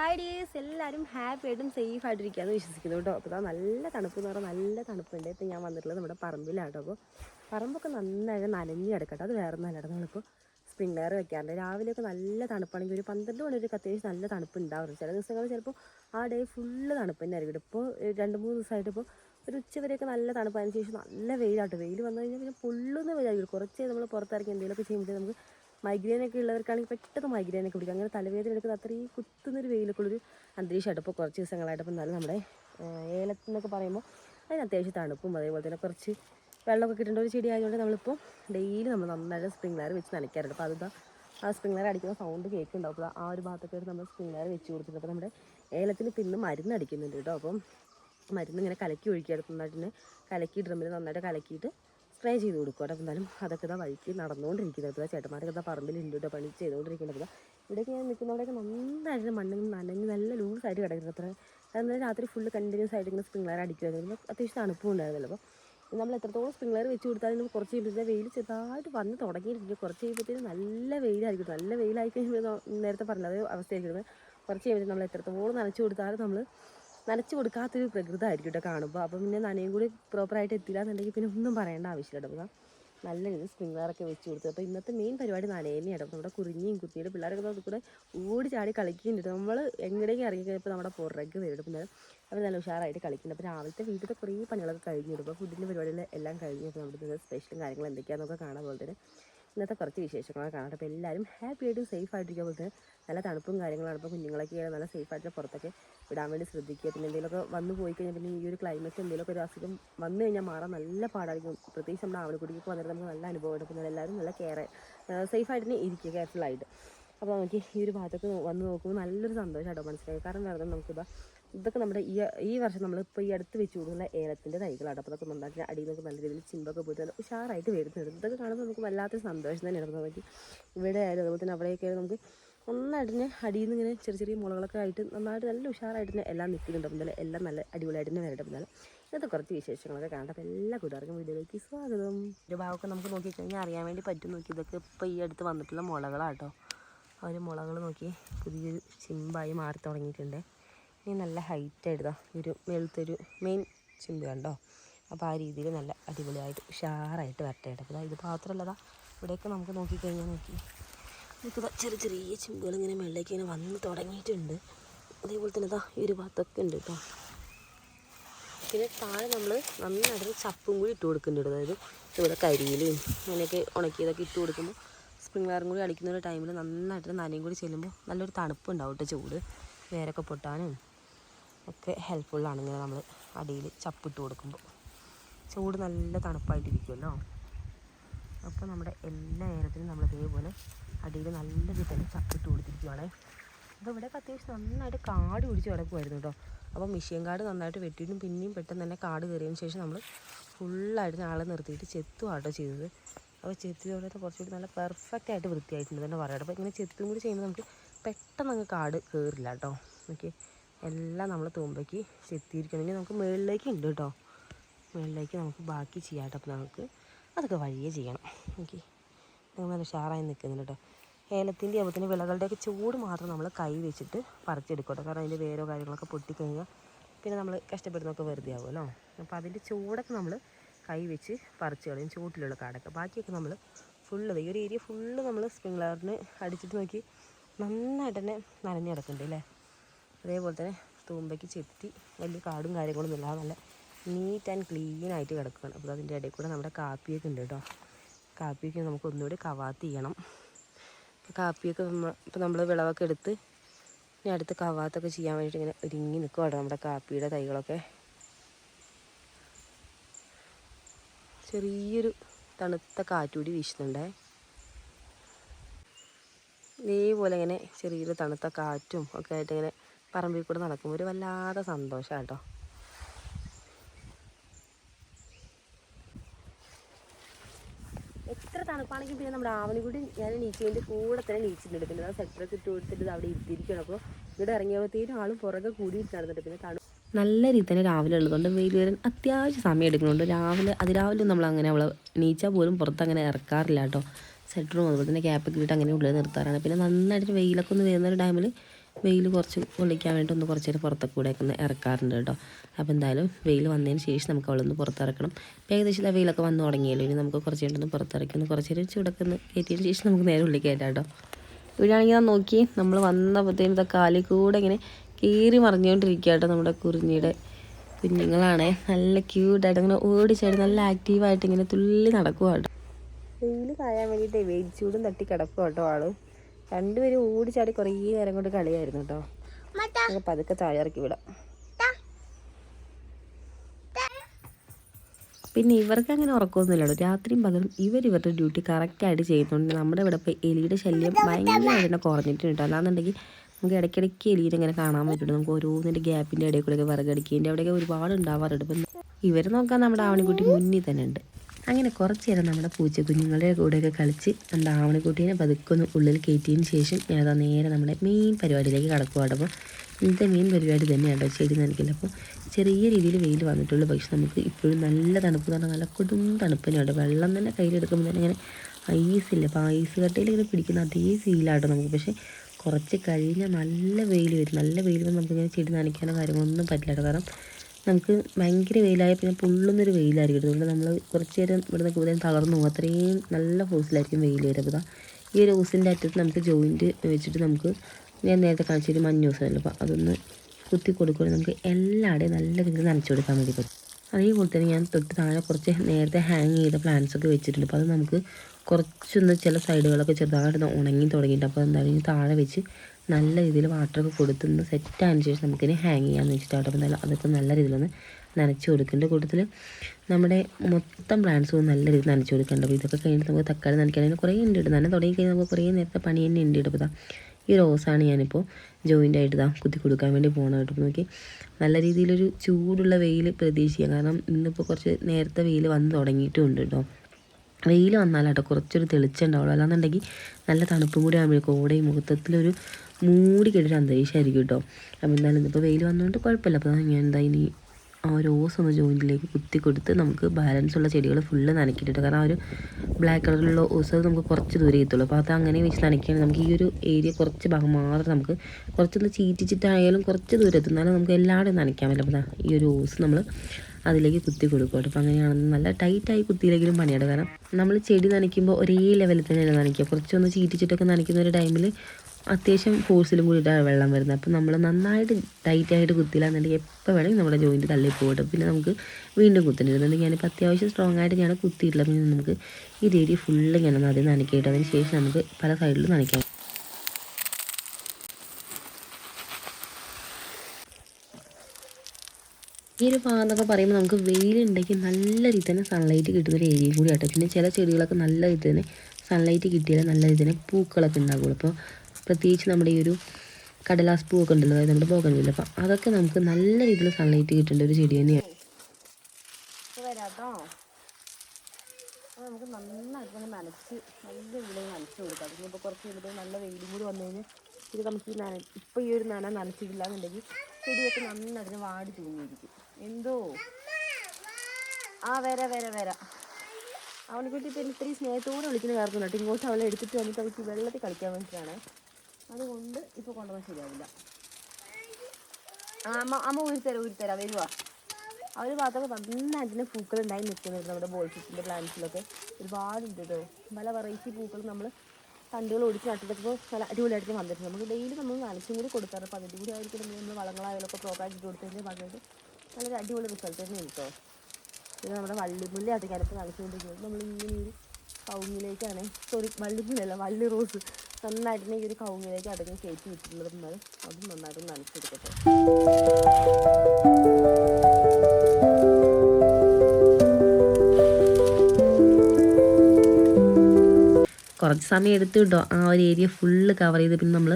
Hi ഡീസ് എല്ലാവരും happy ആയിട്ടും safe ആയിട്ടിരിക്കുകയെന്ന് വിശ്വസിക്കുന്നു കേട്ടോ. അപ്പോൾ നല്ല തണുപ്പ് എന്ന് പറഞ്ഞാൽ നല്ല തണുപ്പുണ്ട്. ഇപ്പോൾ ഞാൻ വന്നിട്ടുള്ളത് നമ്മുടെ പറമ്പിലാണ് അപ്പോൾ പറമ്പൊക്കെ നന്നായിട്ട് നനഞ്ഞ് കിടക്കട്ടെ. അത് വേറെ ഒന്നല്ല നമ്മളിപ്പോൾ സ്പ്രിംഗ് ലെയർ വെക്കാറുണ്ട് രാവിലെയൊക്കെ നല്ല തണുപ്പാണെങ്കിൽ ഒരു പന്ത്രണ്ട് മണി വരെയൊക്കെ അത്യാവശ്യം നല്ല തണുപ്പ് ഉണ്ടാവുള്ളൂ ചില ദിവസങ്ങൾ ചിലപ്പോൾ ആ ഡേ ഫുള്ള് തണുപ്പ് തന്നെ ആയിരിക്കും. ഇപ്പോൾ രണ്ട് മൂന്ന് ദിവസമായിട്ട് ഇപ്പോൾ ഒരു ഉച്ച വരെയൊക്കെ നല്ല തണുപ്പ്. അതിന് ശേഷം നല്ല വെയിലാട്ടോ വെയിൽ വന്നു കഴിഞ്ഞാൽ പിന്നെ പൊള്ളുന്ന വെയിലായിരിക്കും. കുറച്ച് നമ്മൾ പുറത്തിറക്കി എന്തെങ്കിലുമൊക്കെ ചെയ്യുമ്പോഴേ നമുക്ക് മൈഗ്രെയിൻ ഒക്കെ ഉള്ളവർക്കാണെങ്കിൽ പെട്ടെന്ന് മൈഗ്രെയിൻ ഒക്കെ പിടിക്കും. അങ്ങനെ തലവേദന എടുക്കുന്ന അത്രയും കുത്തുന്നൊരു വെയിലൊക്കെ ഉള്ളൊരു അന്തരീക്ഷമായിട്ട് ഇപ്പോൾ കുറച്ച് ദിവസങ്ങളായിട്ട് നല്ല എന്നാലും നമ്മുടെ ഏലത്തിൽ നിന്നൊക്കെ പറയുമ്പോൾ അതിന് അത്യാവശ്യം തണുപ്പും അതേപോലെ തന്നെ കുറച്ച് വെള്ളമൊക്കെ കിട്ടേണ്ട ഒരു ചെടി ആയതുകൊണ്ട് നമ്മളിപ്പോൾ ഡെയിലി നമ്മൾ നന്നായിട്ട് സ്പ്രിംഗ്ലർ വെച്ച് നനയ്ക്കാറുണ്ട്. അപ്പോൾ അതാ ആ സ്പ്രിംഗ്ലർ അടിക്കുന്ന സൗണ്ട് കേൾക്കുന്നുണ്ടാവും അപ്പോൾ ആ ഒരു ഭാഗത്തൊക്കെ നമ്മൾ സ്പ്രിംഗ്ലർ വെച്ച് കൊടുത്തിട്ടുണ്ട് അപ്പോൾ നമ്മുടെ ഏലത്തിന് പിന്നെ മരുന്ന് അടിക്കുന്നുണ്ട് കേട്ടോ. അപ്പം മരുന്ന് ഇങ്ങനെ കലക്കി ഒഴിക്കുക. നന്നായിട്ട് കലക്കി ഡ്രമ്മിൽ നന്നായിട്ട് കലക്കിയിട്ട് സ്പ്രേ ചെയ്ത് കൊടുക്കും കേട്ടോ. എന്തായാലും അതൊക്കെ ഇതാ വഴിക്ക് നടന്നുകൊണ്ടിരിക്കുന്നത്. ഇപ്പോൾ ചേട്ടന്മാരൊക്കെ ഇതാ പറമ്പിലുണ്ട് കേട്ടോ പണി ചെയ്തുകൊണ്ടിരിക്കുന്നത്. അപ്പോൾ ഇവിടെയൊക്കെ ഞാൻ നിൽക്കുന്നവിടെയൊക്കെ നന്നായിട്ട് മണ്ണിൽ നനഞ്ഞ് നല്ല ലൂസായിട്ട് കിടക്കുന്നത് അത്ര അതെന്നാൽ രാത്രി ഫുള്ള് കണ്ടിന്യൂസ് ആയിട്ട് ഇങ്ങനെ സ്പ്രിംഗ്ലർ അടിക്കുമായിരുന്നു അത്യാവശ്യം തണുപ്പും ഉണ്ടായിരുന്നല്ലോ. അപ്പോൾ നമ്മൾ എത്രത്തോളം സ്പ്രിംഗ്ലർ വെച്ച് കൊടുത്താലും നമുക്ക് കുറച്ച് കഴിയുമ്പോൾ വെയിൽ ചെറുതായിട്ട് വന്ന് തുടങ്ങിയിട്ടുണ്ട്. കുറച്ച് കഴിയുമ്പോഴത്തേക്കും നല്ല വെയിലായിരിക്കും. നല്ല വെയിലായി കഴിയുമ്പോൾ നേരത്തെ പറഞ്ഞത് അവസ്ഥയായിരിക്കും. കുറച്ച് കഴിയുമ്പോൾ നമ്മൾ എത്രത്തോളം നനച്ചു കൊടുത്താലും നമ്മൾ നനച്ച് കൊടുക്കാത്തൊരു പ്രകൃതമായിരിക്കും കേട്ടോ കാണുമ്പോൾ. അപ്പം പിന്നെ നനയും കൂടി പ്രോപ്പറായിട്ട് എത്തില്ല എന്നുണ്ടെങ്കിൽ പിന്നെ ഒന്നും പറയേണ്ട ആവശ്യമില്ല കേട്ടോ. നല്ല രീതിയിൽ സ്പ്രിംഗ്ലറൊക്കെ വെച്ച് കൊടുത്തു. അപ്പോൾ ഇന്നത്തെ മെയിൻ പരിപാടി അപ്പോൾ നമ്മുടെ കുറിഞ്ഞിയും കുത്തിയുടെ പിള്ളേരൊക്കെ നമുക്ക് കൂടെ ഓടി ചാടി കളിക്കുന്നുണ്ട് നമ്മൾ എങ്ങനെയെങ്കിലും ഇറങ്ങി കഴിഞ്ഞപ്പോൾ നമ്മുടെ പുറകെ വരും പിന്നെ അവർ നല്ല ഉഷാറായിട്ട് കളിക്കുന്നുണ്ട്. അപ്പോൾ രാവിലത്തെ വീട്ടിലത്തെ കുറേ പണികളൊക്കെ കഴിഞ്ഞു അപ്പോൾ ഫുഡിന്റെ പരിപാടികൾ എല്ലാം കഴിഞ്ഞു. അപ്പോൾ നമ്മുടെ സ്പെഷ്യലും കാര്യങ്ങളും എന്തൊക്കെയാണെന്നൊക്കെ കാണാൻ പോലെ തന്നെ ഇന്നത്തെ കുറച്ച് വിശേഷങ്ങളൊക്കെ കാണാം. അപ്പോൾ എല്ലാവരും ഹാപ്പി ആയിട്ടും സേഫ് ആയിട്ടിരിക്കുക പോലെ നല്ല തണുപ്പും കാര്യങ്ങളാണ് അപ്പോൾ കുഞ്ഞുങ്ങളൊക്കെ നല്ല സേഫ് ആയിട്ട് പുറത്തൊക്കെ വിടാൻ വേണ്ടി ശ്രദ്ധിക്കുക. പിന്നെ എന്തെങ്കിലുമൊക്കെ വന്നു പോയി കഴിഞ്ഞാൽ പിന്നെ ഈ ഒരു ക്ലൈമറ്റ് എന്തെങ്കിലുമൊക്കെ ഒരു അസുഖം വന്നു കഴിഞ്ഞാൽ മാറാൻ നല്ല പാടായിരിക്കും. പ്രത്യേകിച്ച് നമ്മുടെ ആവണിക്കുടിക്കൊക്കെ വന്നിട്ട് നമുക്ക് നല്ല അനുഭവമുണ്ട് അപ്പോൾ എല്ലാവരും നല്ല കെയർ സേഫ് ആയിട്ട് തന്നെ ഇരിക്കുക കെയർഫുള്ളായിട്ട് അപ്പോൾ നമുക്ക് ഈ ഒരു ഭാഗത്തൊക്കെ വന്ന് നോക്കുമ്പോൾ നല്ലൊരു സന്തോഷമായിട്ടോ മനസ്സിലായി കാരണം വേറെ നമുക്കിപ്പോൾ ഇതൊക്കെ നമ്മുടെ ഈ ഈ വർഷം നമ്മൾ ഇപ്പോൾ ഈ അടുത്ത് വെച്ച് കൊടുക്കുന്ന ഏലത്തിന്റെ തൈകളാണ്. അപ്പോൾ അതൊക്കെ നന്നായിട്ട് അടിയിൽ നല്ല രീതിയിൽ ചിമ്പൊക്കെ പോയിട്ട് നല്ല ഉഷാറായിട്ട് വരുന്നുണ്ട്. ഇതൊക്കെ കാണുമ്പോൾ നമുക്ക് വല്ലാത്ത സന്തോഷം തന്നെയാണ്. അപ്പോൾ നമുക്ക് ഇവിടെ ആയാലും അതുപോലെ തന്നെ അവിടെയൊക്കെ നമുക്ക് നന്നായിട്ട് അടിയിൽ നിന്ന് ഇങ്ങനെ ചെറിയ ചെറിയ മുളകളൊക്കെ ആയിട്ട് നന്നായിട്ട് നല്ല ഉഷാറായിട്ട് തന്നെ എല്ലാം നിൽക്കുന്നുണ്ട്. അപ്പോൾ എല്ലാം നല്ല അടിപൊളിയായിട്ട് തന്നെ വരട്ടെ. ഇന്നത്തെ കുറച്ച് വിശേഷങ്ങളൊക്കെ കാണാം അപ്പോൾ എല്ലാ കൂട്ടുകാർക്കും വീഡിയോയിലേക്ക് സ്വാഗതം. ഒരു ഭാഗമൊക്കെ നമുക്ക് നോക്കിക്കഴിഞ്ഞാൽ അറിയാൻ വേണ്ടി പറ്റും നോക്കി. ഇതൊക്കെ ഇപ്പോൾ ഈ അടുത്ത് വന്നിട്ടുള്ള മുളകളാട്ടോ. ഒരു മുളകൾ നോക്കി പുതിയൊരു ചിമ്പായി മാറി തുടങ്ങിയിട്ടുണ്ട്. ഇനി നല്ല ഹൈറ്റ് എഴുതാം ഒരു മേളത്തെ ഒരു മെയിൻ ചിമ്പ് കണ്ടോ? അപ്പോൾ ആ രീതിയിൽ നല്ല അടിപൊളിയായിട്ട് ഉഷാറായിട്ട് വരട്ടെ. കേട്ടോ ഇത് മാത്രമല്ലതാ ഇവിടെയൊക്കെ നമുക്ക് നോക്കിക്കഴിഞ്ഞാൽ നോക്കി. നമുക്ക് ചെറിയ ചെറിയ ചിമ്പുകൾ ഇങ്ങനെ മേളിലേക്ക് ഇങ്ങനെ വന്ന് തുടങ്ങിയിട്ടുണ്ട്. അതേപോലെ തന്നെ ഇതാ ഈ ഒരു ഭാഗത്തൊക്കെ ഉണ്ട് കേട്ടോ പിന്നെ താഴെ നമ്മൾ നന്നായിട്ട് ചപ്പും കൂടി ഇട്ട് കൊടുക്കുന്നുണ്ട് അതായത് ഇവിടെ കരിയിലും അങ്ങനെയൊക്കെ ഉണക്കിയതൊക്കെ ഇട്ട് കൊടുക്കുമ്പോൾ സ്പ്രിംഗ്ലറും കൂടി അടിക്കുന്ന ഒരു ടൈമിൽ നന്നായിട്ട് നനയും കൂടി ചെല്ലുമ്പോൾ നല്ലൊരു തണുപ്പ് ഉണ്ടാവും കേട്ടോ ചൂട്. വേരൊക്കെ പൊട്ടാനും ഒക്കെ ഹെൽപ്ഫുള്ളാണ് ഇങ്ങനെ നമ്മൾ അടിയിൽ ചപ്പിട്ട് കൊടുക്കുമ്പോൾ ചൂട് നല്ല തണുപ്പായിട്ടിരിക്കുമല്ലോ അപ്പോൾ നമ്മുടെ എല്ലാ ഏരത്തിനും നമ്മൾ ഇതേപോലെ അടിയിൽ നല്ല രീതിയിൽ ചപ്പിട്ട് കൊടുത്തിരിക്കുവാണ്. അപ്പോൾ ഇവിടെ അത്യാവശ്യം നന്നായിട്ട് കാട് പിടിച്ച് കിടക്കുമായിരുന്നു കേട്ടോ. അപ്പോൾ മിഷീൻ കാട് നന്നായിട്ട് വെട്ടിയിട്ടും പിന്നെയും പെട്ടെന്ന് തന്നെ കാട് കയറിയതിന് ശേഷം നമ്മൾ ഫുള്ളായിട്ട് ആളെ നിർത്തിയിട്ട് ചെത്തുവാട്ടോ ചെയ്തത്. അപ്പോൾ ചെത്തിയതോടെ കുറച്ചുകൂടി നല്ല പെർഫെക്റ്റ് ആയിട്ട് വൃത്തിയായിട്ടുണ്ട് തന്നെ പറയാം. അപ്പോൾ ഇങ്ങനെ ചെത്തും കൂടി ചെയ്യുമ്പോൾ നമുക്ക് പെട്ടെന്ന് അങ്ങ് കാട് കയറില്ല കേട്ടോ. ഓക്കെ എല്ലാം നമ്മൾ തൂമ്പയ്ക്ക് ചെത്തിയിരിക്കണമെങ്കിൽ നമുക്ക് മുകളിലേക്ക് ഉണ്ട് കേട്ടോ. മുകളിലേക്ക് നമുക്ക് ബാക്കി ചെയ്യാം കേട്ടോ. അപ്പോൾ നമുക്ക് അതൊക്കെ വഴിയേ ചെയ്യണം. ഓക്കെ. നല്ല ഉഷാറായി നിൽക്കുന്നുണ്ട് കേട്ടോ. ഏലത്തിന്റെ അതുപോലെ വിളകളുടെയൊക്കെ ചൂട് മാത്രം നമ്മൾ കൈ വെച്ചിട്ട് പറിച്ചെടുക്കട്ടോ. കേട്ടോ കാരണം അതിന്റെ വേരോ കാര്യങ്ങളൊക്കെ പൊട്ടിക്കഴിഞ്ഞാൽ പിന്നെ നമ്മൾ കഷ്ടപ്പെടുന്നൊക്കെ വെറുതെ ആവുമല്ലോ അപ്പോൾ അതിന്റെ ചൂടൊക്കെ നമ്മൾ കൈ വെച്ച് പറിച്ച് കളയും. ചൂട്ടിലുള്ള കാടൊക്കെ. ബാക്കിയൊക്കെ നമ്മൾ ഫുള്ള് ഈ ഒരു ഏരിയ ഫുള്ള് നമ്മൾ സ്പ്രിംഗ്ലറിന് അടിച്ചിട്ട് നോക്കി നന്നായിട്ട് തന്നെ നനഞ്ഞിടക്കുന്നുണ്ട് അല്ലേ? അതേപോലെ തന്നെ തൂമ്പയ്ക്ക് ചെത്തി വലിയ കാടും കാര്യങ്ങളൊന്നും ഇല്ല നല്ല നീറ്റ് ആൻഡ് ക്ലീൻ ആയിട്ട് കിടക്കുകയാണ്. അപ്പോൾ അതിന്റെ ഇടയിൽ കൂടെ നമ്മുടെ കാപ്പിയൊക്കെ ഉണ്ട് കേട്ടോ. കാപ്പിയൊക്കെ നമുക്ക് ഒന്നുകൂടി കവാത്ത് ചെയ്യണം. അപ്പോൾ കാപ്പിയൊക്കെ നമ്മൾ ഇപ്പോൾ നമ്മൾ വിളവൊക്കെ എടുത്ത് ഇനി അടുത്ത് കവാത്തൊക്കെ ചെയ്യാൻ വേണ്ടിയിട്ട് ഇങ്ങനെ ഒരുങ്ങി നിൽക്കുവാണ് നമ്മുടെ കാപ്പിയുടെ തൈകളൊക്കെ. ചെറിയൊരു തണുത്ത കാറ്റുകൂടി വീശുന്നുണ്ടേ. ഇതേപോലെ ഇങ്ങനെ ചെറിയൊരു തണുത്ത കാറ്റും ഒക്കെ ആയിട്ട് ഇങ്ങനെ പറമ്പിൽ കൂടെ നടക്കുമ്പോൾ ഒരു വല്ലാതെ സന്തോഷം കേട്ടോ. എത്ര തണുപ്പാണെങ്കിൽ പിന്നെ നമ്മുടെ ആവണിക്കൂടി ഞാൻ നീച്ചതിന്റെ കൂടെ തന്നെ നീച്ചിട്ടുണ്ട് പിന്നെ ആ സെറ്ററൊക്കെ ഇട്ട് കൊടുത്തിട്ട് അവിടെ ഇരുത്തിയിരിക്കണം അപ്പോൾ ഇവിടെ ഇറങ്ങിയപ്പോഴത്തേനും ആളും പുറകെ കൂടിയിട്ട് നടന്നിട്ട് പിന്നെ തണു നല്ല രീതിയിൽ തന്നെ രാവിലെ ഉള്ളതുകൊണ്ട് വെയിൽ വരാൻ അത്യാവശ്യം സമയം എടുക്കുന്നുണ്ട്. രാവിലെ അതിരാവിലെ നമ്മൾ അങ്ങനെ അവളെ നീച്ചാൽ പോലും പുറത്ത് അങ്ങനെ ഇറക്കാറില്ല കേട്ടോ. സെറ്ററും അതുപോലെ തന്നെ ക്യാപ്പൊക്കെ ഇട്ട് അങ്ങനെ ഉള്ളിൽ നിർത്താറാണ്. പിന്നെ നന്നായിട്ട് വെയിലൊക്കെ ഒന്ന് വരുന്ന ഒരു ടൈമിൽ വെയിൽ കുറച്ച് കൊള്ളിക്കാൻ വേണ്ടി ഒന്ന് കുറച്ച് നേരം പുറത്തൊക്കെ കൂടെയൊക്കെ ഒന്ന് ഇറക്കാറുണ്ട് കേട്ടോ. അപ്പോൾ എന്തായാലും വെയിൽ വന്നതിന് ശേഷം നമുക്ക് അവളൊന്ന് പുറത്തിറക്കണം അപ്പോൾ ഏകദേശം ആ വെയിലൊക്കെ വന്ന് തുടങ്ങിയല്ലോ. ഇനി നമുക്ക് കുറച്ച് നേരം ഒന്ന് പുറത്തിറക്കി ഒന്ന് കുറച്ച് നേരം ചൂടൊക്കെ ഒന്ന് കയറ്റിയതിന് ശേഷം നമുക്ക് നേരെ ഉള്ളിൽ കയറ്റാം കേട്ടോ. ഇവിടെയാണെങ്കിൽ ഞാൻ നോക്കി നമ്മൾ വന്നപ്പോഴത്തേനും ഇതൊക്കെ കാലിൽ കൂടെ ഇങ്ങനെ കീറി മറിഞ്ഞുകൊണ്ടിരിക്കുക കേട്ടോ നമ്മുടെ കുറിഞ്ഞിയുടെ കുഞ്ഞുങ്ങളാണേ. നല്ല ക്യൂട്ടായിട്ട് ഇങ്ങനെ ഓടിച്ചായിട്ട് നല്ല ആക്റ്റീവായിട്ട് ഇങ്ങനെ തുള്ളി നടക്കുക കേട്ടോ. വെയിൽ കായാൻ വേണ്ടിയിട്ട് വെയിൽ ചൂടും തട്ടി കിടക്കുക കേട്ടോ ആൾ. രണ്ടുപേരും ഓടിച്ചാടി കുറേ നേരം കൊണ്ട് കളിയായിരുന്നു കേട്ടോ നമുക്ക് പതുക്കെ താഴെ ഇറക്കി വിടാം പിന്നെ ഇവർക്ക് അങ്ങനെ ഉറക്കമൊന്നുമില്ലല്ലോ രാത്രിയും പകലും ഇവർ ഇവരുടെ ഡ്യൂട്ടി കറക്റ്റായിട്ട് ചെയ്യുന്നുണ്ട്. നമ്മുടെ ഇവിടെ ഇപ്പോൾ എലിയുടെ ശല്യം ഭയങ്കരമായിട്ട് തന്നെ കുറഞ്ഞിട്ടുണ്ട്. അല്ലാന്നുണ്ടെങ്കിൽ നമുക്ക് ഇടയ്ക്കിടയ്ക്ക് എലീനെ ഇങ്ങനെ കാണാൻ പറ്റുള്ളൂ. നമുക്ക് ഓരോന്നിന്റെ ഗ്യാപ്പിന്റെ ഇടയിൽ കൂടെയൊക്കെ വിറകടിക്കേന്റെ അവിടെയൊക്കെ ഒരുപാട് ഉണ്ടാവാറുണ്ട്. ഇപ്പം ഇവർ നോക്കാൻ നമ്മുടെ ആവണിക്കുട്ടി മുന്നിൽ തന്നെ ഉണ്ട്. അങ്ങനെ കുറച്ച് നേരം നമ്മുടെ പൂച്ചക്കുഞ്ഞുങ്ങളുടെ കൂടെയൊക്കെ കളിച്ച് നമ്മുടെ ആവണക്കുട്ടീനെ പതുക്കൊന്ന് ഉള്ളിൽ കയറ്റിയതിന് ശേഷം ഞാൻ അതാ നേരെ നമ്മുടെ മെയിൻ പരിപാടിയിലേക്ക് കടക്കുവാണ് അപ്പോൾ ഇന്നത്തെ മെയിൻ പരിപാടി തന്നെയാണ് ചെടി നനയ്ക്കില്ല അപ്പോൾ ചെറിയ രീതിയിൽ വെയിൽ വന്നിട്ടുള്ളൂ. പക്ഷെ നമുക്ക് ഇപ്പോഴും നല്ല തണുപ്പ് എന്ന് പറഞ്ഞാൽ നല്ല കൊടും തണുപ്പ് തന്നെയുണ്ട് വെള്ളം തന്നെ കയ്യിലെടുക്കുമ്പോൾ തന്നെ ഇങ്ങനെ ഐസില്ല അപ്പോൾ ഐസ് കട്ടയിൽ ഇങ്ങനെ പിടിക്കുന്ന അതേ ഫീലാട്ടോ നമുക്ക്. പക്ഷേ കുറച്ച് കഴിഞ്ഞാൽ നല്ല വെയിൽ വരും. നല്ല വെയിൽ വന്ന് നമുക്കിങ്ങനെ ചെടി നനയ്ക്കാനോ കാര്യങ്ങളൊന്നും പറ്റില്ല കാരണം നമുക്ക് ഭയങ്കര വെയിലായ പിന്നെ പൊള്ളുന്നൊരു വെയിലായിരിക്കും. അതുകൊണ്ട് നമ്മൾ കുറച്ച് നേരം ഇവിടെ നിന്ന് കൂടുതൽ തളർന്നു പോകും. അത്രയും നല്ല ഫോഴ്സിലായിരിക്കും വെയിൽ വരും അപ്പോൾ ഈ ഒരു ഓസിന്റെ അറ്റത്ത് നമുക്ക് ജോയിന്റ് വെച്ചിട്ട് നമുക്ക് ഞാൻ നേരത്തെ കാണിച്ചൊരു മഞ്ഞൂസല്ലോ അപ്പോൾ അതൊന്ന് കുത്തി കൊടുക്കുകയാണെങ്കിൽ നമുക്ക് എല്ലായിടെയും നല്ല രീതിയിൽ നനച്ചു കൊടുക്കാൻ വേണ്ടി പറ്റും. അതേപോലെ തന്നെ ഞാൻ തൊട്ട് താഴെ കുറച്ച് നേരത്തെ ഹാങ് ചെയ്ത പ്ലാന്റ്സ് ഒക്കെ വെച്ചിട്ടുണ്ട്. അപ്പോൾ അത് നമുക്ക് കുറച്ചൊന്ന് ചില സൈഡുകളൊക്കെ ചെറുതായിട്ട് ഉണങ്ങി തുടങ്ങിയിട്ട് അപ്പോൾ എന്തായാലും താഴെ വെച്ച് നല്ല രീതിയിൽ വാട്ടറൊക്കെ കൊടുത്തൊന്ന് സെറ്റ് ആയതിനു ശേഷം നമുക്കിനി ഹാങ് ചെയ്യാമെന്ന് വെച്ചിട്ടാണ് അപ്പോൾ നല്ല അതൊക്കെ നല്ല രീതിയിലൊന്ന് നനച്ച് കൊടുക്കേണ്ട. കൂട്ടത്തിൽ നമ്മുടെ മൊത്തം പ്ലാന്റ്സും നല്ല രീതിയിൽ നനച്ച് കൊടുക്കേണ്ട. അപ്പോൾ ഇതൊക്കെ കഴിഞ്ഞിട്ട് നമുക്ക് തക്കാളി നനയ്ക്കാനും കുറേ ഉണ്ട് ഇടും നന്നെ തുടങ്ങി കഴിഞ്ഞാൽ നമുക്ക് കുറേ നേരത്തെ പണി തന്നെ ഉണ്ട് ഇടും ഈ റോസാണ് ഞാനിപ്പോൾ ജോയിന്റ് ആയിട്ട് ഇതാ കുത്തി കൊടുക്കാൻ വേണ്ടി പോകണം കേട്ടോ നോക്കി നല്ല രീതിയിലൊരു ചൂടുള്ള വെയിൽ പ്രതീക്ഷിക്കാം. കാരണം ഇന്നിപ്പോൾ കുറച്ച് നേരത്തെ വെയിൽ വന്ന് തുടങ്ങിയിട്ടുമുണ്ട് കേട്ടോ വെയിൽ വന്നാലാട്ടോ കുറച്ചൊരു തെളിച്ചുണ്ടാവുള്ളൂ അല്ലാന്നുണ്ടെങ്കിൽ നല്ല തണുപ്പും കൂടി ആകുമ്പോഴേക്കും ഓടയും മൊത്തത്തിലൊരു മൂടി കെട്ടൊരു അന്തരീക്ഷമായിരിക്കും കേട്ടോ അപ്പോൾ എന്തായാലും ഇന്നിപ്പോൾ വെയിൽ വന്നുകൊണ്ട് കുഴപ്പമില്ല. അപ്പോൾ ഞാൻ എന്താ ഇനി ആ ഒരു ഓസ് ഒന്ന് ജോയിന്റിലേക്ക് കുത്തി കൊടുത്ത് നമുക്ക് ബാലൻസ് ഉള്ള ചെടികൾ ഫുള്ള് നനയ്ക്കിട്ടിട്ട് കാരണം ആ ഒരു ബ്ലാക്ക് കളറിലുള്ള ഓസ് നമുക്ക് കുറച്ച് ദൂരെ എത്തുള്ളൂ. അപ്പോൾ അത് അങ്ങനെ വെച്ച് നനയ്ക്കുകയാണെങ്കിൽ നമുക്ക് ഈ ഒരു ഏരിയ കുറച്ച് ഭാഗം മാത്രം നമുക്ക് കുറച്ചൊന്ന് ചീറ്റിച്ചിട്ടായാലും കുറച്ച് ദൂരെ എത്തും. എന്നാലും നമുക്ക് എല്ലാവരും നനയ്ക്കാൻ പറ്റും അപ്പോൾ ഈ ഒരു ഓസ് നമ്മൾ അതിലേക്ക് കുത്തി കൊടുക്കും കേട്ടോ അപ്പോൾ അങ്ങനെയാണെന്ന് നല്ല ടൈറ്റായി കുത്തിയില്ലെങ്കിലും പണിയാണ് കാരണം നമ്മൾ ചെടി നനയ്ക്കുമ്പോൾ ഒരേ ലെവലിൽ തന്നെയാണ് നനയ്ക്കുക. കുറച്ചൊന്ന് ചീറ്റിച്ചിട്ടൊക്കെ നനയ്ക്കുന്ന ഒരു ടൈമിൽ അത്യാവശ്യം ഫോഴ്സിലും കൂടിയിട്ടാണ് വെള്ളം വരുന്നത്. അപ്പോൾ നമ്മൾ നന്നായിട്ട് ടൈറ്റായിട്ട് കുത്തിയില്ല എന്നുണ്ടെങ്കിൽ എപ്പോൾ വേണമെങ്കിൽ നമ്മുടെ ജോയിന്റ് തള്ളി പോകട്ടെ പിന്നെ നമുക്ക് വീണ്ടും കുത്തിനിരുന്നുണ്ടെങ്കിൽ ഞാനിപ്പോൾ അത്യാവശ്യം സ്ട്രോങ് ആയിട്ട് ഞാൻ കുത്തിയിട്ടില്ല. പിന്നെ നമുക്ക് ഈ രീതി ഫുള്ള് ഇങ്ങനെ ആദ്യം നനക്കിയിട്ട് അതിന് ശേഷം നമുക്ക് പല സൈഡിലും നനയ്ക്കാം. ഈ ഒരു ഭാഗം എന്നൊക്കെ പറയുമ്പോൾ നമുക്ക് വെയിലുണ്ടെങ്കിൽ നല്ല രീതിയിൽ തന്നെ സൺലൈറ്റ് കിട്ടുന്നൊരു ഏരിയ ഏരിയയും കൂടി ആട്ടോ. പിന്നെ ചില ചെടികളൊക്കെ നല്ല രീതിയിൽ തന്നെ സൺലൈറ്റ് കിട്ടിയാൽ നല്ല രീതിയിൽ തന്നെ പൂക്കളൊക്കെ ഉണ്ടാകുള്ളൂ അപ്പോൾ പ്രത്യേകിച്ച് നമ്മുടെ ഈ ഒരു കടലാസ് പൂവൊക്കെ ഉണ്ടല്ലോ അതായത് നമ്മുടെ പോകൻ വില്ല അപ്പം അതൊക്കെ നമുക്ക് നല്ല രീതിയിൽ സൺലൈറ്റ് കിട്ടേണ്ട ഒരു ചെടി തന്നെയാണ് നമുക്ക് നന്നായിട്ട് നല്ല വെയിലും കൂടി വന്നു കഴിഞ്ഞാൽ നമുക്ക് നന ഈ ഒരു നന നനച്ചിട്ടില്ല എന്നുണ്ടെങ്കിൽ ചെടിയൊക്കെ നന്നായിട്ട് വാടി തൂങ്ങിയിരിക്കും. എന്തോ? ആ വരാ വരാ വരാ. അവനെക്കുട്ടി ഇപ്പം ഇത്രയും സ്നേഹത്തോടെ വിളിക്കുന്ന കാരണം കേട്ടോ ഇങ്ങോട്ട് അവളെ എടുത്തിട്ട് വന്നിട്ട് അവൾക്ക് വെള്ളത്തിൽ കളിക്കാൻ വേണ്ടിയിട്ടാണ്. അതുകൊണ്ട് ഇപ്പോൾ കൊണ്ടുവന്നാൽ ശരിയാവില്ല. അമ്മ അമ്മ ഊരിത്തരാം ഊരിത്തരാം വരുവാ അവർ ഭാഗത്തൊക്കെ നന്നായിട്ട് പൂക്കളുണ്ടായി നിൽക്കുന്നുണ്ട് നമ്മുടെ ബോൾസിന്റെ പ്ലാന്റ്സിലൊക്കെ. ഒരുപാടുണ്ട് കേട്ടോ പല വെറൈറ്റി പൂക്കൾ നമ്മൾ തണ്ടുകൾ ഒടിച്ച് നട്ടിട്ടപ്പോൾ നല്ല അടിപൊളിയായിട്ട് വന്നിട്ടുണ്ട്. നമുക്ക് ഡെയിലി നമ്മൾ നനച്ചും കൂടി കൊടുക്കാറ്. അപ്പോൾ അതിന്റെ കൂടി ആയിരിക്കും നമ്മൾ വളങ്ങളായാലൊക്കെ പ്രോഗ്രാം ചെയ്ത് കൊടുത്തതിന്റെ ഭാഗമായിട്ട് നല്ലൊരു അടിപൊളി റിസൾട്ട് തന്നെ കേട്ടോ. പിന്നെ നമ്മുടെ വള്ളിമുല്ല അത് ഞാനിപ്പോൾ നനച്ചുകൊണ്ടിരിക്കുന്നത്. നമ്മൾ കവുങ്ങിലേക്കാണ്. സോറി വള്ളിമുല്ലല്ല വള്ളി റോസ്. നന്നായിട്ട് ഈ ഒരു കവുങ്ങിലേക്ക് അടങ്ങി കയറ്റി വിട്ടിട്ടുള്ളത് അതും നന്നായിട്ട് നനച്ചെടുക്കട്ടെ. കുറച്ച് സമയം എടുത്തു കേട്ടോ ആ ഒരു ഏരിയ ഫുള്ള് കവർ ചെയ്ത് പിന്നെ നമ്മൾ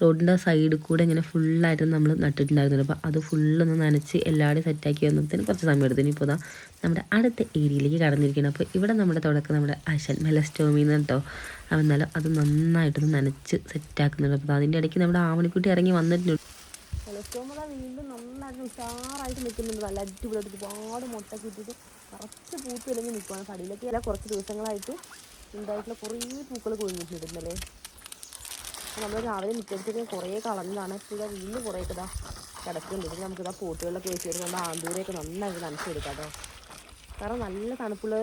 റോഡിന്റെ സൈഡിൽ കൂടെ ഇങ്ങനെ ഫുള്ളായിട്ട് നമ്മൾ നട്ടിട്ടുണ്ടായിരുന്നു അപ്പോൾ അത് ഫുള്ളൊന്ന് നനച്ച് എല്ലാവരും സെറ്റാക്കി വന്നതിന് കുറച്ച് സമയം എടുത്തു. ഇനിയിപ്പോൾ ഇതാ നമ്മുടെ അടുത്ത ഏരിയയിലേക്ക് കടന്നിരിക്കണം അപ്പോൾ ഇവിടെ നമ്മുടെ തുടക്കം നമ്മുടെ അശൻ മെലസ്റ്റോമിന്ന് കേട്ടോ. അപ്പം എന്നാലും അത് നന്നായിട്ടൊന്ന് നനച്ച് സെറ്റാക്കുന്നുണ്ട് അപ്പോൾ അതിന്റെ ഇടയ്ക്ക് നമ്മുടെ ആവണിക്കുട്ടി ഇറങ്ങി വന്നിട്ടുണ്ട്. വീണ്ടും നന്നായിട്ട് ഉഷാറായിട്ട് നിൽക്കുന്നുണ്ട്. നല്ല അടിപൊളിയായിട്ട് ഒരുപാട് മുട്ട ഇട്ടിട്ട് കുറച്ച് പൂത്ത് ഇല്ലെങ്കിൽ നിൽക്കുവാണ്. കടിയിലൊക്കെ അല്ല കുറച്ച് ദിവസങ്ങളായിട്ട് ഉണ്ടായിട്ടുള്ള കുറേ പൂക്കൾ കൊഴിഞ്ഞിട്ടുണ്ടല്ലേ നമ്മൾ രാവിലെ മുറ്റത്തേക്ക് കുറേ കളഞ്ഞതാണ്. ഇപ്പോൾ വീണ്ടും കുറേ ഇതാ കിടക്കുന്നുണ്ട്. ഇത് നമുക്കിതാ പോട്ടുകളിലൊക്കെ വെച്ച് വരുമ്പോൾ ആന്തൂരെയൊക്കെ നന്നായിട്ട് നനച്ചെടുക്കാം കേട്ടോ. കാരണം നല്ല തണുപ്പുള്ള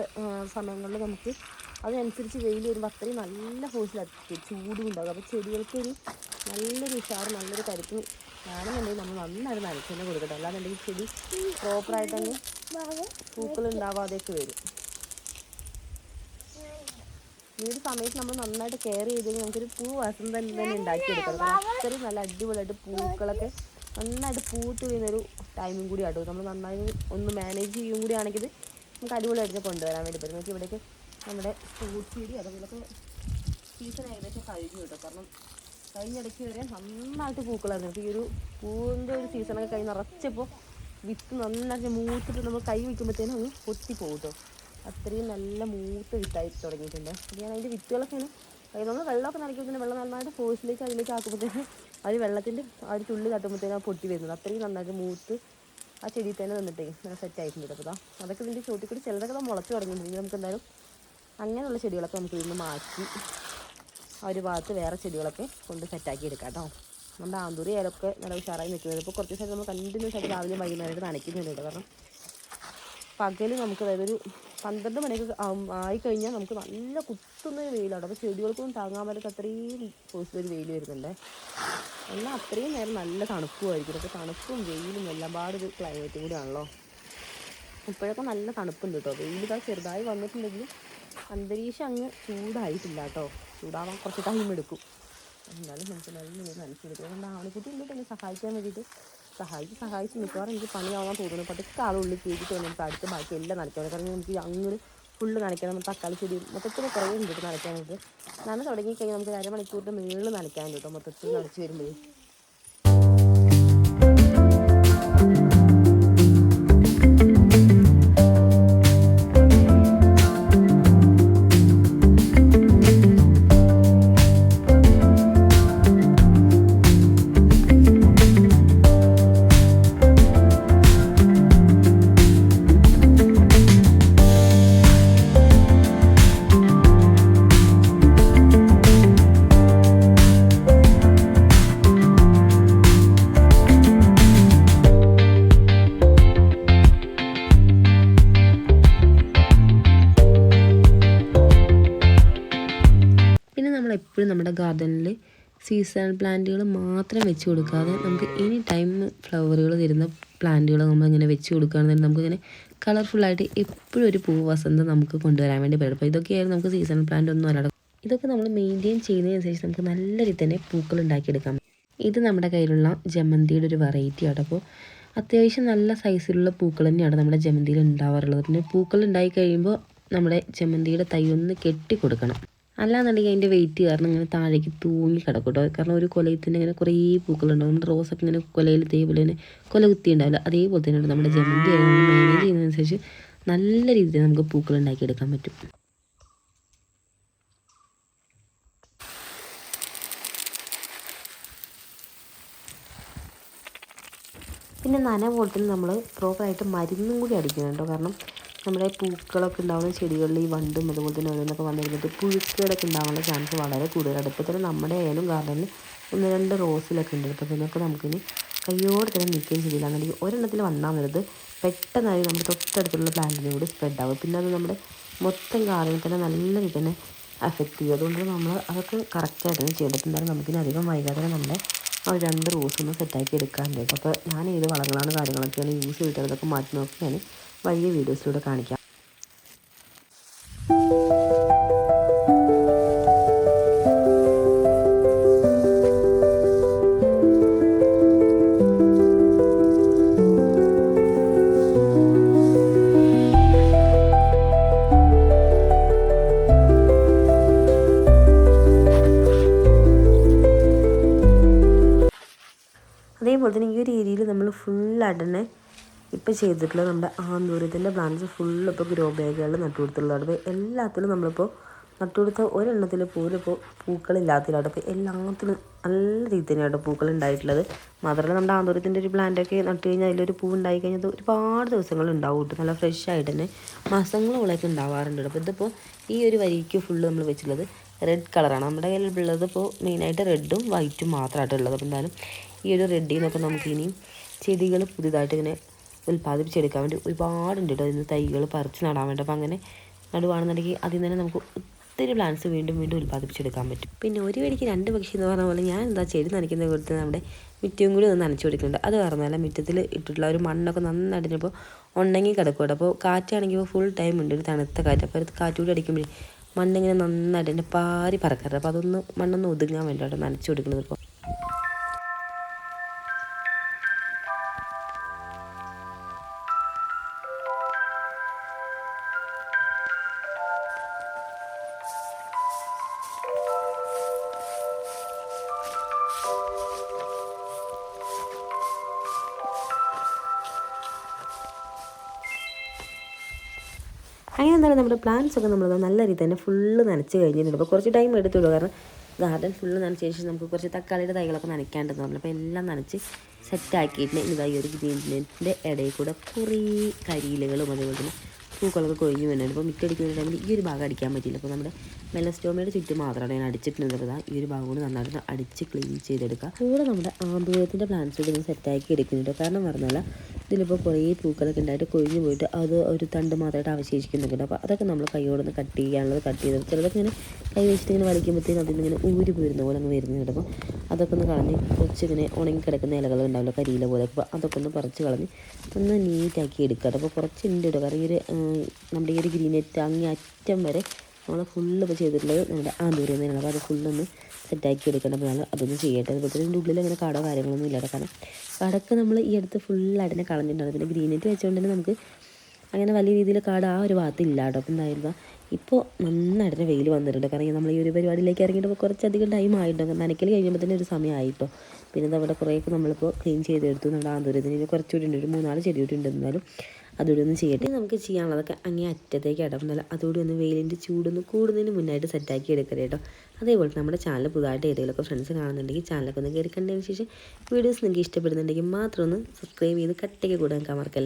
സമയങ്ങളിൽ നമുക്ക് അതിനനുസരിച്ച് വെയിൽ വരുമ്പോൾ അത്രയും നല്ല ഫോഴ്സിലെത്തി ചൂടും ഉണ്ടാകും അപ്പോൾ ചെടികൾക്ക് ഒരു നല്ലൊരു ഉഷാറ് നല്ലൊരു കരുത്തും വേണമെന്നുണ്ടെങ്കിൽ നമ്മൾ നന്നായിട്ട് നനച്ചു തന്നെ കൊടുക്കട്ടെ. അല്ലാന്നുണ്ടെങ്കിൽ ചെടി പ്രോപ്പറായിട്ട് പൂക്കൾ ഉണ്ടാവാതെയൊക്കെ വരും. ഈ ഒരു സമയത്ത് നമ്മൾ നന്നായിട്ട് കെയർ ചെയ്ത് നമുക്കൊരു പൂ വസന്തം തന്നെ ഉണ്ടാക്കിയെടുക്കണം. അത്രയും നല്ല അടിപൊളിയായിട്ട് പൂക്കളൊക്കെ നന്നായിട്ട് പൂത്ത് വീഴുന്നൊരു ടൈമും കൂടി ആട്ടോ നമ്മൾ നന്നായി ഒന്ന് മാനേജ് ചെയ്യും കൂടി ആണെങ്കിൽ നമുക്ക് അടിപൊളിയായിട്ട് കൊണ്ടുവരാൻ വേണ്ടി പറ്റും. നമുക്ക് ഇവിടേക്ക് നമ്മുടെ ഫ്രൂട്ട് ചെടി അതുപോലൊക്കെ സീസൺ ഏകദേശം കഴിഞ്ഞു കേട്ടോ. കാരണം കഴിഞ്ഞിടയ്ക്ക് വരെ നന്നായിട്ട് പൂക്കളായിരുന്നു. ഈ ഒരു പൂവിന്റെ ഒരു സീസണൊക്കെ കഴിഞ്ഞ് നിറച്ചപ്പോൾ വിത്ത് നന്നായിട്ട് മൂത്തിട്ട് നമ്മൾ കൈ വയ്ക്കുമ്പോഴത്തേനും അങ്ങ് പൊത്തിപ്പോകും കേട്ടോ. അത്രയും നല്ല മൂത്ത് വിത്തായി തുടങ്ങിയിട്ടുണ്ട്. ഞാൻ അതിന്റെ വിത്തുകളൊക്കെ നമ്മൾ വെള്ളമൊക്കെ നനയ്ക്കുമ്പോൾ വെള്ളം നന്നായിട്ട് ഫോഴ്സിലേക്ക് അതിലേക്ക് ആക്കുമ്പോഴത്തേനും അത് വെള്ളത്തിന്റെ ആ ഒരു തുള്ളി തട്ടുമ്പോഴത്തേനും പൊട്ടി വരുന്നത്. അത്രയും നന്നായിട്ട് മൂത്ത് ആ ചെടി തന്നെ നിന്നിട്ടേ നല്ല സെറ്റ് ആയിട്ടുണ്ട് അപ്പോൾ അതൊക്കെ ഇതിന്റെ ചോട്ടിൽ കൂടി ചിലതൊക്കെ മുളച്ച് തുടങ്ങിയിട്ടുണ്ട്. നമുക്ക് എന്തായാലും അങ്ങനെയുള്ള ചെടികളൊക്കെ നമുക്ക് ഇതിൽ നിന്ന് മാറ്റി ആ ഒരു ഭാഗത്ത് വേറെ ചെടികളൊക്കെ കൊണ്ട് സെറ്റാക്കി എടുക്കാം കേട്ടോ. നമ്മുടെ ആന്തൂരി ഏലൊക്കെ നല്ല ഉഷാറായി നിൽക്കുന്നത് ഇപ്പോൾ കുറച്ച് ദിവസമായിട്ട് നമ്മൾ കണ്ടിന്യൂസ് ആയിട്ട് രാവിലെ വൈകുന്നേരമായിട്ട് നനയ്ക്കുന്നുണ്ട് കാരണം പകൽ നമുക്ക് അതായത് ഒരു പന്ത്രണ്ട് മണിയൊക്കെ ആയി ആയിക്കഴിഞ്ഞാൽ നമുക്ക് നല്ല കുത്തുന്ന ഒരു വെയിലാണ് അപ്പോൾ ചെടികൾക്കൊന്നും താങ്ങാൻ പറ്റാത്ത അത്രയും ഒരു വെയിൽ വരുന്നുണ്ട്. എന്നാൽ അത്രയും നേരം നല്ല തണുപ്പുമായിരിക്കും. അപ്പോൾ തണുപ്പും വെയിലും എല്ലാം പാടൊരു ക്ലൈമറ്റും കൂടിയാണല്ലോ. ഇപ്പോഴൊക്കെ നല്ല തണുപ്പുണ്ട് കേട്ടോ വെയിൽ ചെറുതായി വന്നിട്ടുണ്ടെങ്കിലും അന്തരീക്ഷം അങ്ങ് ചൂടായിട്ടില്ല കേട്ടോ ചൂടാവാൻ കുറച്ച് ടൈം എടുക്കും. എന്നാലും നമുക്ക് നല്ല മനസ്സിലെടുക്കും അതുകൊണ്ട് ആണിക്കുട്ടി ഉണ്ട് എന്നെ സഹായിക്കാൻ വേണ്ടിയിട്ട് സഹായിച്ച് സഹായിച്ച് മിക്കവാറും എനിക്ക് പണിയാവാൻ തോന്നുന്നു. പതുക്കെ ആളുള്ളിൽ കയറ്റി തോന്നുന്നു അടുത്ത് ബാക്കി എല്ലാം നനയ്ക്കണം. കാരണം എനിക്ക് അങ്ങോട്ട് ഫുള്ള് നനയ്ക്കണം. തക്കാളി ചെടി മൊത്തത്തിൽ കുറേ ഉണ്ട് കേട്ടോ നനയ്ക്കാനായിട്ട്. നന തുടങ്ങിക്കഴിഞ്ഞാൽ നമുക്ക് അരമണിക്കൂറിന്റെ മുകളിൽ നനയ്ക്കാൻ കേട്ടോ. മൊത്തത്തിൽ നനച്ച് വരുമ്പോഴേ. എപ്പോഴും നമ്മുടെ ഗാർഡനിൽ സീസണൽ പ്ലാന്റുകൾ മാത്രം വെച്ച് കൊടുക്കാതെ നമുക്ക് എനി ടൈം ഫ്ലവറുകൾ തരുന്ന പ്ലാന്റുകൾ നമ്മൾ ഇങ്ങനെ വെച്ച് കൊടുക്കുകയാണെന്നുണ്ടെങ്കിൽ നമുക്കിങ്ങനെ കളർഫുള്ളായിട്ട് എപ്പോഴും ഒരു പൂ വസന്തം നമുക്ക് കൊണ്ടുവരാൻ വേണ്ടി പറ്റും. അപ്പോൾ ഇതൊക്കെയായിരുന്നു നമുക്ക് സീസണൽ പ്ലാന്റ് ഒന്നും അല്ല ഇതൊക്കെ നമ്മൾ മെയിന്റെയിൻ ചെയ്യുന്നതിനനുസരിച്ച് നമുക്ക് നല്ല രീതി തന്നെ പൂക്കൾ ഉണ്ടാക്കിയെടുക്കാം. ഇത് നമ്മുടെ കയ്യിലുള്ള ജമന്തിയുടെ ഒരു വെറൈറ്റി ആണ്. അപ്പോൾ അത്യാവശ്യം നല്ല സൈസിലുള്ള പൂക്കൾ തന്നെയാണ് നമ്മുടെ ജമന്തിയിൽ ഉണ്ടാവാറുള്ളത്. പിന്നെ പൂക്കൾ ഉണ്ടായി കഴിയുമ്പോൾ നമ്മുടെ ജമന്തിയുടെ തൈ ഒന്ന് കെട്ടി കൊടുക്കണം അല്ലാന്നുണ്ടെങ്കിൽ അതിന്റെ വെയിറ്റ് കാരണം ഇങ്ങനെ താഴേക്ക് തൂങ്ങി കിടക്കും കേട്ടോ കാരണം ഒരു കൊലയിൽ തന്നെ ഇങ്ങനെ കുറേ പൂക്കളുണ്ടാവും. നമ്മുടെ റോസൊക്കെ ഇങ്ങനെ കൊലയിൽ ഇതേപോലെ തന്നെ കൊല കുത്തി ഉണ്ടാവില്ല അതേപോലെ തന്നെ നമ്മുടെ ജമന്തി ആയാലും മാനേജ് ചെയ്യുന്നതനുസരിച്ച് നല്ല രീതിയിൽ നമുക്ക് പൂക്കൾ ഉണ്ടാക്കിയെടുക്കാൻ പറ്റും. പിന്നെ നന ബോട്ടിൽ നമ്മൾ പ്രോപ്പറായിട്ട് മരുന്നും കൂടി അടിക്കുന്നുണ്ടോ കാരണം നമ്മുടെ പൂക്കളൊക്കെ ഉണ്ടാവുന്ന ചെടികളിൽ ഈ വണ്ടും അതുപോലെ തന്നെ ഓരോന്നൊക്കെ വന്നു കഴിഞ്ഞിട്ട് പുഴുക്കളൊക്കെ ഉണ്ടാകാനുള്ള ചാൻസ് വളരെ കൂടുതലാണ്. ഇപ്പോൾ തന്നെ നമ്മുടെ ഏലും ഗാർഡനിൽ ഒന്ന് രണ്ട് റോസിലൊക്കെ ഉണ്ട്. അപ്പോൾ ഇതിനൊക്കെ നമുക്കിനി കയ്യോട് തന്നെ നിൽക്കുകയും ചെയ്തില്ലാന്നുണ്ടെങ്കിൽ ഒരെണ്ണത്തിൽ വന്നാൽ വരുന്നത് പെട്ടെന്നായി നമ്മുടെ തൊട്ടടുത്തുള്ള പ്ലാന്റിനെ കൂടി സ്പ്രെഡ് ആവും. പിന്നെ അത് നമ്മുടെ മൊത്തം ഗാർഡനിൽ തന്നെ നല്ല രീതിയിൽ തന്നെ അഫക്റ്റ് ചെയ്യും. അതുകൊണ്ട് നമ്മൾ അതൊക്കെ കറക്റ്റായിട്ട് തന്നെ ചെയ്തിട്ടുണ്ടായിരുന്നു നമുക്കിനി അധികം വൈകാതെ നമ്മുടെ ആ രണ്ട് റോസ് ഒന്ന് സെറ്റാക്കി എടുക്കാറുണ്ട് അപ്പോൾ ഞാൻ ഏത് വളങ്ങളാണ് കാര്യങ്ങളൊക്കെയാണ് യൂസ് ചെയ്തിട്ട് അതൊക്കെ മാറ്റി നോക്കി ഞാൻ വലിയ വീഡിയോസിലൂടെ കാണിക്കാം. ഇപ്പോൾ ചെയ്തിട്ടുള്ളത് നമ്മുടെ ആന്തൂരത്തിന്റെ പ്ലാന്റ്സ് ഫുള്ള് ഇപ്പോൾ ഗ്രോ ബാഗുകളിൽ നട്ടുകൊടുത്തുള്ളതാണ് അപ്പോൾ എല്ലാത്തിലും നമ്മളിപ്പോൾ നട്ടുകൊടുത്ത ഒരെണ്ണത്തിൽ പോലും ഇപ്പോൾ പൂക്കളില്ലാത്തതിലാണ്. അപ്പോൾ എല്ലാത്തിലും നല്ല രീതിയിൽ തന്നെയാണ് പൂക്കൾ ഉണ്ടായിട്ടുള്ളത് മാത്രമല്ല നമ്മുടെ ആന്തൂരത്തിന്റെ ഒരു പ്ലാന്റൊക്കെ നട്ട് കഴിഞ്ഞാൽ അതിലൊരു പൂ ഉണ്ടായി കഴിഞ്ഞാൽ ഒരുപാട് ദിവസങ്ങൾ ഉണ്ടാവും കേട്ടോ. നല്ല ഫ്രഷ് ആയിട്ട് തന്നെ മാസങ്ങളോളൊക്കെ ഉണ്ടാവാറുണ്ട് അപ്പോൾ ഇതിപ്പോൾ ഈ ഒരു വരിക്ക് ഫുള്ള് നമ്മൾ വെച്ചിട്ടുള്ളത് റെഡ് കളറാണ് നമ്മുടെ കയ്യിലുള്ളത് ഇപ്പോൾ മെയിനായിട്ട് റെഡും വൈറ്റും മാത്രമായിട്ടുള്ളത് അപ്പോൾ എന്തായാലും ഈ ഒരു റെഡിൽ നിന്നൊക്കെ നമുക്ക് ഇനിയും ചെടികൾ പുതിയതായിട്ട് ഇങ്ങനെ ഉൽപ്പാദിപ്പിച്ചെടുക്കാൻ വേണ്ടി ഒരുപാടുണ്ട് കേട്ടോ. അതിന് തൈകൾ പറിച്ച് നടാൻ വേണ്ടി. അപ്പോൾ അങ്ങനെ നടുവാണെന്നുണ്ടെങ്കിൽ അതിൽ നിന്ന് തന്നെ നമുക്ക് ഒത്തിരി പ്ലാന്റ്സ് വീണ്ടും വീണ്ടും ഉൽപ്പാദിപ്പിച്ചെടുക്കാൻ പറ്റും. പിന്നെ ഒരു വേടിക്ക് രണ്ട് പക്ഷി എന്ന് പറഞ്ഞ പോലെ ഞാൻ എന്താ ചെടി നനയ്ക്കുന്ന കൊടുത്ത് നമ്മുടെ മിറ്റവും കൂടി ഒന്ന് നനച്ചു കൊടുക്കുന്നുണ്ട്. അത് പറഞ്ഞാൽ മുറ്റത്തിൽ ഇട്ടിട്ടുള്ള ഒരു മണ്ണൊക്കെ നന്നായിട്ട് ഇപ്പോൾ ഉണങ്ങി കിടക്കും അപ്പോൾ കാറ്റാണെങ്കിൽ ഫുൾ ടൈം ഉണ്ട്. ഒരു തണുത്ത കാറ്റ്. അപ്പോൾ കാറ്റ് കൂടി അടിക്കുമ്പോഴേ മണ്ണിങ്ങനെ നന്നായിട്ട് എന്റെ പാരി പറക്കാറുണ്ട്. അപ്പോൾ അതൊന്ന് മണ്ണൊന്ന് ഒതുങ്ങാൻ വേണ്ടിയിട്ട് നനച്ചു കൊടുക്കുന്നത് ഇപ്പോൾ. അങ്ങനെ നമ്മുടെ പ്ലാന്റ്സ് ഒക്കെ നമ്മൾ നല്ല രീതിയിൽ തന്നെ ഫുള്ള് നനച്ച് കഴിഞ്ഞിട്ടുണ്ട്. അപ്പോൾ കുറച്ച് ടൈം എടുത്തുള്ളൂ. കാരണം ഗാർഡൻ ഫുള്ള് നനച്ച ശേഷം നമുക്ക് കുറച്ച് തക്കാളിയുടെ തൈകളൊക്കെ നനയ്ക്കാണ്ടെന്ന് പറഞ്ഞു. അപ്പോൾ എല്ലാം നനച്ച് സെറ്റാക്കിയിട്ട് ഈ ഒരു ഗ്രീനിന്റെ ഇടയിൽ കൂടെ കുറേ കരിയിലകളും അതേപോലെ തന്നെ പൂക്കളൊക്കെ കൊഴിഞ്ഞു വരുന്നുണ്ട് അപ്പോൾ മിറ്റടിക്കുന്ന ടൈമിൽ ഈ ഒരു ഭാഗം അടിക്കാൻ പറ്റില്ല അപ്പോൾ നമ്മുടെ മെലസ്റ്റോമയുടെ ചുറ്റും മാത്രമാണ് ഞാൻ അടിച്ചിട്ടുള്ളത്. ഈ ഒരു ഭാഗം കൂടി നന്നായിട്ട് അടിച്ച് ക്ലീൻ ചെയ്തെടുക്കുക കൂടെ നമ്മുടെ ആന്തൂരത്തിന്റെ പ്ലാന്റ്സ് കൂടി ഒന്ന് സെറ്റാക്കി എടുക്കുന്നുണ്ട്. കാരണം പറഞ്ഞാൽ ഇതിലിപ്പോൾ കുറേ പൂക്കളൊക്കെ ഉണ്ടായിട്ട് കൊഴിഞ്ഞു പോയിട്ട് അത് ഒരു തണ്ട് മാത്രമായിട്ട് അവശേഷിക്കുന്നുണ്ട്. അപ്പോൾ അതൊക്കെ നമ്മൾ കൈയോടൊന്ന് കട്ട് ചെയ്യാനുള്ളത് കട്ട് ചെയ്ത് ചിലതൊക്കെ ഇങ്ങനെ കൈ വെച്ചിട്ട് ഇങ്ങനെ വലിക്കുമ്പോഴത്തേക്കും ഇങ്ങനെ ഊരി പോരുന്ന പോലെ അങ്ങ് വരുന്നുണ്ട്. അപ്പോൾ അതൊക്കെ ഒന്ന് കളഞ്ഞ് കുറച്ചിങ്ങനെ ഉണങ്ങി കിടക്കുന്ന ഇലകൾ ഉണ്ടാവില്ല കരിയില പോലെ. അപ്പോൾ അതൊക്കെ ഒന്ന് പറിച്ച് കളഞ്ഞ് ഒന്ന് നീറ്റാക്കി എടുക്കുക. അപ്പോൾ കുറച്ച് ഉണ്ട് കാരണം ഈ ഒരു നമ്മുടെ ഈ ഒരു ഗ്രീനെറ്റ് അങ്ങേ അറ്റം വരെ നമ്മൾ ഫുള്ള് ഇപ്പോൾ ചെയ്തിട്ടുള്ളത് നമ്മുടെ ആന്തൂരിൽ നിന്നാണ് അപ്പോൾ അത് ഫുള്ളൊന്ന് സെറ്റാക്കി എടുക്കണം. അപ്പോൾ അതൊന്ന് ചെയ്യട്ടെ. അതുപോലെ തന്നെ ഉള്ളിൽ അങ്ങനെ കടോ കാര്യങ്ങളൊന്നും ഇല്ലാതെ കാരണം കടക്ക് നമ്മൾ ഈ അടുത്ത് ഫുള്ളായിട്ട് തന്നെ കളഞ്ഞിട്ടുണ്ടാകും പിന്നെ ഗ്രീനറ്റ് വെച്ചുകൊണ്ട് തന്നെ നമുക്ക് അങ്ങനെ വലിയ രീതിയിൽ കാട് ആ ഒരു ഭാഗത്ത് ഇല്ല കേട്ടോ. അപ്പം എന്തായിരുന്നു ഇപ്പോൾ നന്നായിട്ട് തന്നെ വെയിൽ വന്നിട്ടുണ്ട്. കാരണം നമ്മൾ ഈ ഒരു പരിപാടിയിലേക്ക് ഇറങ്ങിയിട്ട് കുറച്ചധികം ടൈം ആയിട്ടുണ്ട്. നനയ്ക്കൽ കഴിയുമ്പോൾ തന്നെ ഒരു സമയമായിട്ടോ പിന്നെ അവിടെ കുറേയൊക്കെ നമ്മളിപ്പോൾ ക്ലീൻ ചെയ്തെടുത്തു. നമ്മുടെ ആന്തൂരത്തിന് കുറച്ചുകൂടി ഉണ്ട്. ഒരു മൂന്നാൽ ചെടി കൂടി ഉണ്ട് എന്നാലും. അതുകൂടി ഒന്ന് ചെയ്യട്ടെ. നമുക്ക് ചെയ്യാനുള്ളതൊക്കെ അങ്ങേ അറ്റത്തേക്ക് ഇടപെടൽ അതുകൂടി ഒന്ന് വെയിലിന്റെ ചൂടൊന്ന് കൂടുന്നതിന് മുന്നായിട്ട് സെറ്റാക്കി എടുക്കരുത് കേട്ടോ. അതേപോലെ നമ്മുടെ ചാനൽ പുതുതായിട്ട് ഏതെങ്കിലുമൊക്കെ ഫ്രണ്ട്സ് കാണുന്നുണ്ടെങ്കിൽ ചാനലൊക്കെ ഒന്ന് കയറി കണ്ടതിന് ശേഷം വീഡിയോസ് നിങ്ങൾക്ക് ഇഷ്ടപ്പെടുന്നുണ്ടെങ്കിൽ മാത്രം ഒന്ന് സബ്സ്ക്രൈബ് ചെയ്ത് കട്ടയ്ക്ക് കൂടെ നിൽക്കാൻ മറക്കല്ല.